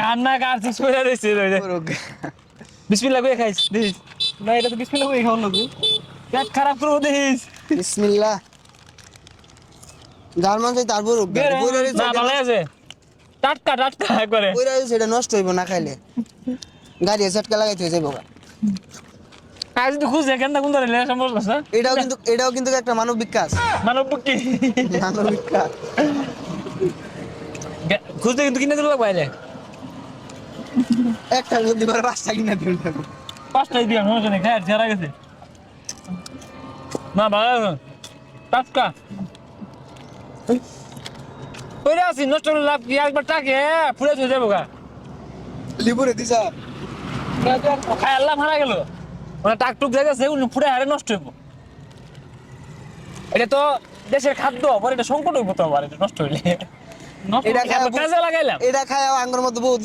কান্না কাটছি শুয়ে রয়েছে বিসমিল্লাহ করে খাইস? দেখিস। না এটা তো বিসমিল্লাহ করে খাওয়ার লাগবে? পেট খারাপ করব দেখিস। বিসমিল্লাহ। যার মান চাই তারপর না ভালো আছে। টাটকা টাটকা করে সেটা নষ্ট হইব না খাইলে। গাড়ি ঝটকা লাগাইতে হয়ে যাব আজ তো খুঁজে কেন কোন ধরে লেখা সম্ভব আছে এটাও কিন্তু এটাও কিন্তু একটা মানবিক কাজ মানব কি মানবিক কাজ খুঁজতে কিন্তু কিনে দিল বাইরে একটা যদি করে পাঁচটা কিনা দিল পাঁচটাই দিয়ে সমস্যা নেই খায় ছেড়া গেছে। না ভালো টাটকা। আছি নষ্ট করে লাভ কি? একবার টাকে চলে যাব গা। লিবুরে দিছা? খাই আল্লাহ মারা গেল। মানে টাক টুক জায়গা ফুটে হারে নষ্ট হইব। এটা তো দেশের খাদ্য পরে এটা সংকট হইব তো আবার এটা নষ্ট হইলে। এটা এটা কাজে লাগাইলাম। এটা খায় আঙ্গুর মধ্যে বহুত